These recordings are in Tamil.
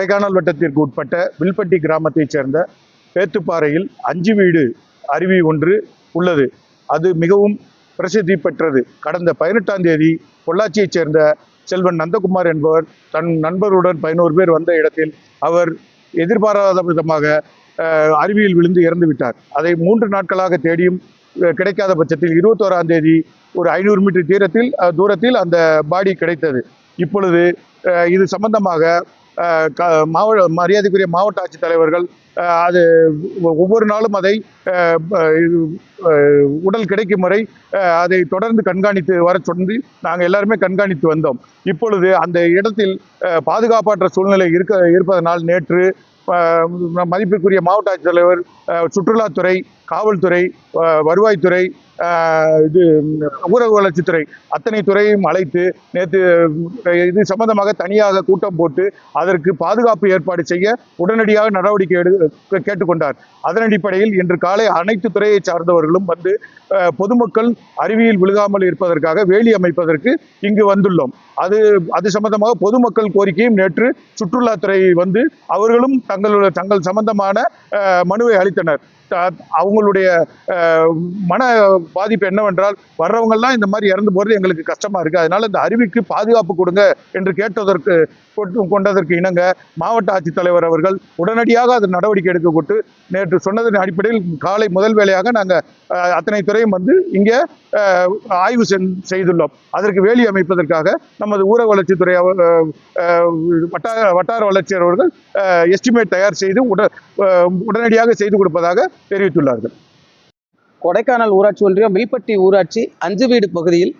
கொடைக்கானல் வட்டத்திற்கு உட்பட்ட வில்பட்டி கிராமத்தைச் சேர்ந்த பேத்துப்பாறையில் அஞ்சு வீடு அருவி ஒன்று உள்ளது. அது மிகவும் பிரசித்தி பெற்றது. கடந்த பதினெட்டாம் தேதி பொள்ளாச்சியைச் சேர்ந்த செல்வன் நந்தகுமார் என்பவர் தன் நண்பருடன் பதினோரு பேர் வந்த இடத்தில் அவர் எதிர்பாராத விதமாக அருவியில் விழுந்து இறந்து விட்டார். அதை மூன்று நாட்களாக தேடியும் கிடைக்காத பட்சத்தில் இருபத்தோராம் தேதி ஒரு ஐநூறு மீட்டர் தீரத்தில் தூரத்தில் அந்த பாடி கிடைத்தது. இப்பொழுது இது சம்பந்தமாக மாவட்ட மரியாதைக்குரிய மாவட்ட ஆட்சித்தலைவர்கள் அது ஒ- ஒவ்வொரு நாளும் அதை உடல் கிடைக்கும் வரை அதை தொடர்ந்து கண்காணித்து வர சொல்லி நாங்கள் எல்லாருமே கண்காணித்து வந்தோம். இப்பொழுது அந்த இடத்தில் பாதுகாப்பற்ற சூழ்நிலை இருக்க இருப்பதனால் நேற்று மதிப்பிற்குரிய மாவட்ட ஆட்சித்தலைவர் சுற்றுலாத்துறை காவல்துறை வருவாய்த்துறை இது ஊரக வளர்ச்சித்துறை அத்தனை துறையும் அழைத்து நேற்று இது சம்பந்தமாக தனியாக கூட்டம் போட்டு அதற்கு பாதுகாப்பு ஏற்பாடு செய்ய உடனடியாக நடவடிக்கை எடு கேட்டுக்கொண்டார். அதன் அடிப்படையில் இன்று காலை அனைத்து துறையை சார்ந்தவர்களும் வந்து பொதுமக்கள் அருவியில் விழுகாமல் இருப்பதற்காக வேலி அமைப்பதற்கு இங்கு வந்துள்ளோம். அது அது சம்பந்தமாக பொதுமக்கள் கோரிக்கையும் நேற்று சுற்றுலாத்துறை வந்து அவர்களும் தங்களுடைய தங்கள் சம்பந்தமான மனுவை அளித்தனர். அவங்களுடைய மன பாதிப்பு என்னவென்றால் வர்றவங்கெல்லாம் இந்த மாதிரி இறந்து போகிறது எங்களுக்கு கஷ்டமாக இருக்குது அதனால் இந்த அருவிக்கு பாதுகாப்பு கொடுங்க என்று கேட்டதற்கு கொண்டு- கொண்டதற்கு இணங்க மாவட்ட ஆட்சித்தலைவர் அவர்கள் உடனடியாக அது நடவடிக்கை எடுக்க கொண்டு நேற்று சொன்னதன் அடிப்படையில் காலை முதல் வேலையாக நாங்கள் அத்தனை துறையும் வந்து இங்கே ஆய்வு செய்துள்ளோம். அதற்கு வேலி அமைப்பதற்காக நமது ஊரக வளர்ச்சித்துறை வட்டார வட்டார வளர்ச்சி அவர்கள் எஸ்டிமேட் தயார் செய்து உட உடனடியாக செய்து கொடுப்பதாக தெரிவித்துள்ளார்கள். கொடைக்கானல் ஊராட்சி ஒன்றியம் வில்பட்டி ஊராட்சி அஞ்சு வீடு பகுதியில்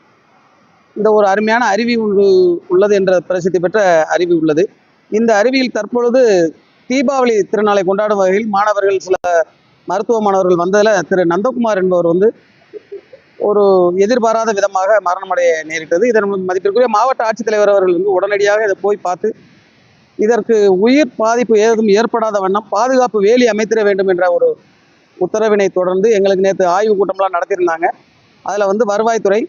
இந்த ஒரு அருமையான அருவி உள்ளது என்ற பிரசித்தி பெற்ற அருவி உள்ளது. இந்த அருவியில் தற்பொழுது தீபாவளி திருநாளை கொண்டாடும் வகையில் மாணவர்கள் சில மருத்துவ மாணவர்கள் வந்ததில் திரு நந்தகுமார் என்பவர் வந்து ஒரு எதிர்பாராத விதமாக மரணமடைய நேரிட்டது. இதன் மதிப்பிற்குரிய மாவட்ட ஆட்சித்தலைவர் அவர்கள் வந்து உடனடியாக இதை போய் பார்த்து இதற்கு உயிர் பாதிப்பு ஏதும் ஏற்படாத வண்ணம் பாதுகாப்பு வேலி அமைத்திட வேண்டும் என்ற ஒரு உத்தரவினை தொடர்ந்து எங்களுக்கு நேற்று ஆய்வு கூட்டம்லாம் நடத்தியிருந்தாங்க. அதில் வந்து வருவாய்த்துறை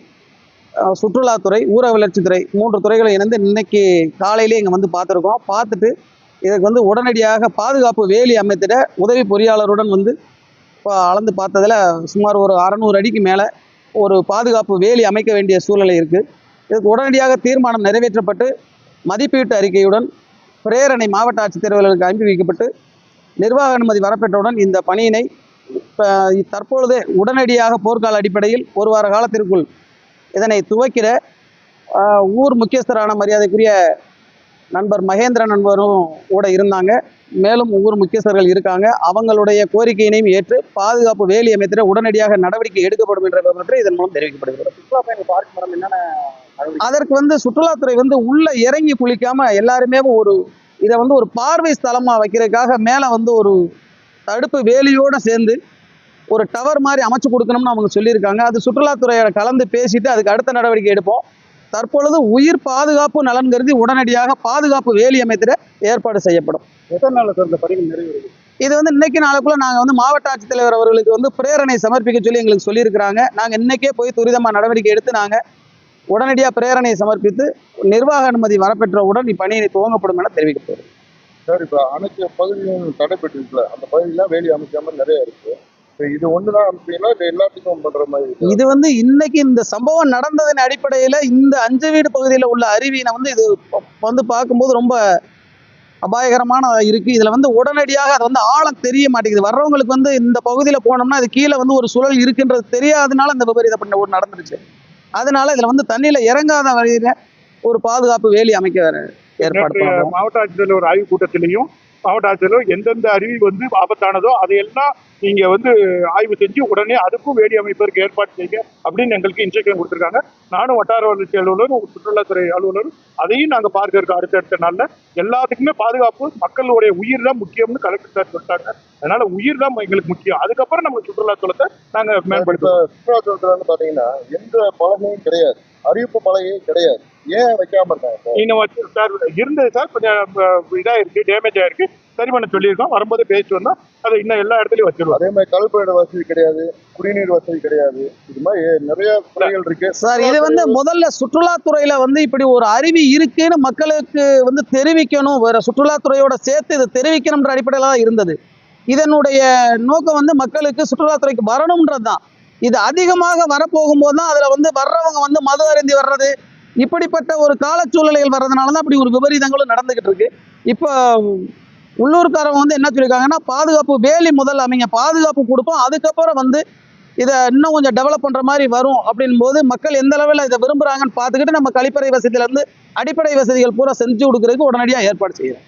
சுற்றுலாத்துறை ஊர வளர்ச்சித்துறை மூன்று துறைகளை இணைந்து இன்னைக்கு காலையிலே இங்கே வந்து பார்த்துருக்கோம். பார்த்துட்டு இதுக்கு வந்து உடனடியாக பாதுகாப்பு வேலி அமைத்திட உதவி பொறியாளருடன் வந்து இப்போ அளந்து பார்த்ததில் சுமார் ஒரு அறநூறு அடிக்கு மேலே ஒரு பாதுகாப்பு வேலி அமைக்க வேண்டிய சூழ்நிலை இருக்குது இதுக்கு உடனடியாக தீர்மானம் நிறைவேற்றப்பட்டு மதிப்பீட்டு அறிக்கையுடன் பிரேரணை மாவட்ட ஆட்சித்தலைவர்களுக்கு அனுப்பி வைக்கப்பட்டு நிர்வாக அனுமதி வரப்பெற்றவுடன் இந்த பணியினை தற்பொழுதே உடனடியாக போர்க்கால அடிப்படையில் ஒரு வார காலத்திற்குள் இதனை துவக்கிட ஆஹ், ஊர் முக்கியஸ்தரான மரியாதைக்குரிய நண்பர் மகேந்திரன் நண்பரும் கூட இருந்தாங்க. மேலும் ஊர் முக்கியஸ்தர்கள் இருக்காங்க. அவங்களுடைய கோரிக்கையினையும் ஏற்று பாதுகாப்பு வேலி அமைத்திட உடனடியாக நடவடிக்கை எடுக்கப்படும் என்ற இதன் மூலம் தெரிவிக்கப்படுகிறது. அதற்கு வந்து சுற்றுலாத்துறை வந்து உள்ள இறங்கி குளிக்காம எல்லாருமே ஒரு இதை வந்து ஒரு பார்வை ஸ்தலமா வைக்கிறதுக்காக மேலே வந்து ஒரு தடுப்பு வேலியோட சேர்ந்து ஒரு டவர் மாதிரி அமைச்சு கொடுக்கணும்னு அவங்க சொல்லியிருக்காங்க. அது சுற்றுலாத்துறையோட கலந்து பேசிட்டு அதுக்கு அடுத்த நடவடிக்கை எடுப்போம். தற்பொழுது உயிர் பாதுகாப்பு நலன் கருதி உடனடியாக பாதுகாப்பு வேலி அமைத்திட ஏற்பாடு செய்யப்படும். எத்தனை நாள் சார் இந்த பணிகள் நிறைவேறுது? இது வந்து இன்னைக்கு நாளுக்குள்ள நாங்கள் வந்து மாவட்ட ஆட்சித்தலைவர் அவர்களுக்கு வந்து பிரேரணை சமர்ப்பிக்க சொல்லி எங்களுக்கு சொல்லியிருக்கிறாங்க. நாங்கள் இன்னைக்கே போய் துரிதமாக நடவடிக்கை எடுத்து நாங்கள் உடனடியாக பிரேரணை சமர்ப்பித்து நிர்வாக அனுமதி வரப்பெற்றவுடன் இப்பணியை துவங்கப்படும் என தெரிவிக்கப்படுது சார் இப்போ அனைத்து பகுதியும் தடைப்பட்டிருக்குல்ல. அந்த பகுதியெல்லாம் வேலி அமைக்காம நிறைய இருக்கு. இப்ப இது ஒண்ணுதான் அமைப்பீங்களா இல்லை எல்லாத்துக்கும் பண்ற மாதிரி? இது வந்து இன்னைக்கு இந்த சம்பவம் நடந்ததன் அடிப்படையில் இந்த அஞ்சு வீடு பகுதியில் உள்ள அருவியினை வந்து இது வந்து பார்க்கும்போது ரொம்ப அபாயகரமான இருக்கு. இதுல வந்து உடனடியாக அது வந்து ஆழம் தெரிய மாட்டேங்குது. வர்றவங்களுக்கு வந்து இந்த பகுதியில போனோம்னா அது கீழே வந்து ஒரு சுழல் இருக்குன்றது தெரியாதனால இந்த விபரீத பண்ண ஒரு நடந்துருச்சு. அதனால இதுல வந்து தண்ணியில இறங்காத வகையில ஒரு பாதுகாப்பு வேலி அமைக்க ஏற்பாடு மாவட்ட ஆட்சித்தலைவர் ஆய்வு கூட்டத்திலையும் மாவட்ட ஆட்சித்தலைவர் எந்தெந்த அருவி வந்து ஆபத்தானதோ அதையெல்லாம் நீங்க வந்து ஆய்வு செஞ்சு உடனே அதுக்கும் வேடி அமைப்பதற்கு ஏற்பாடு செய்யுங்க அப்படின்னு எங்களுக்கு இன்ஸ்ட்ரக்ஷன் கொடுத்துருக்காங்க. நானும் வட்டார வளர்ச்சி அலுவலரும் சுற்றுலாத்துறை அலுவலரும் அதையும் நாங்க பார்க்க இருக்கோம் அடுத்தடுத்த நாள்ல எல்லாத்துக்குமே பாதுகாப்பு மக்களுடைய உயிர் தான் முக்கியம்னு கலெக்டர் சார் சொல்லிட்டாங்க. அதனால உயிர் தான் எங்களுக்கு முக்கியம். அதுக்கப்புறம் நம்ம சுற்றுலாத்தலத்தை நாங்க மேம்படுத்த இப்ப சுற்றுலாத்தலத்துல பாத்தீங்கன்னா எந்த பலகையும் கிடையாது. அறிவிப்பு பலகையே கிடையாது. ஏன் வைக்காம இருக்காங்க இன்னும் சார் இருந்தது சார் கொஞ்சம் அஹ், இதா இருக்கு டேமேஜ் ஆயிருக்கு. சரி பண்ண சொல்லியிருக்கோம். வரும்போது பேசிட்டு வந்தோம். அதை இன்னும் எல்லா இடத்துலயும் வச்சிருவோம். அதே மாதிரி கழிப்பிட வசதி கிடையாது குடிநீர் வசதி கிடையாது. இது மாதிரி நிறைய குறைகள் இருக்கு. சார் இது வந்து முதல்ல சுற்றுலாத்துறையில வந்து இப்படி ஒரு அருவி இருக்குன்னு மக்களுக்கு வந்து தெரிவிக்கணும். வேற சுற்றுலாத்துறையோட சேர்த்து இதை தெரிவிக்கணும்ன்ற அடிப்படையில தான் இருந்தது. இதனுடைய நோக்கம் வந்து மக்களுக்கு சுற்றுலாத்துறைக்கு வரணும்ன்றது தான் இது அதிகமாக வரப்போகும்போது தான் அதில் வந்து வர்றவங்க வந்து மது அருந்தி வர்றது. இப்படிப்பட்ட ஒரு காலச்சூழ்நிலைகள் வர்றதுனால தான் அப்படி ஒரு விபரீதங்களும் நடந்துகிட்டு இருக்கு. இப்போ உள்ளூர்காரவங்க வந்து என்ன சொல்லியிருக்காங்கன்னா பாதுகாப்பு வேலி முதல்ல அவங்க பாதுகாப்பு கொடுப்போம். அதுக்கப்புறம் வந்து இதை இன்னும் கொஞ்சம் டெவலப் பண்ணுற மாதிரி வரும் அப்படின் போது மக்கள் எந்த அளவில் இதை விரும்புகிறாங்கன்னு பார்த்துக்கிட்டு நம்ம கழிப்பறை வசதியிலேருந்து அடிப்படை வசதிகள் பூரா செஞ்சு கொடுக்குறதுக்கு உடனடியாக ஏற்பாடு செய்கிறோம்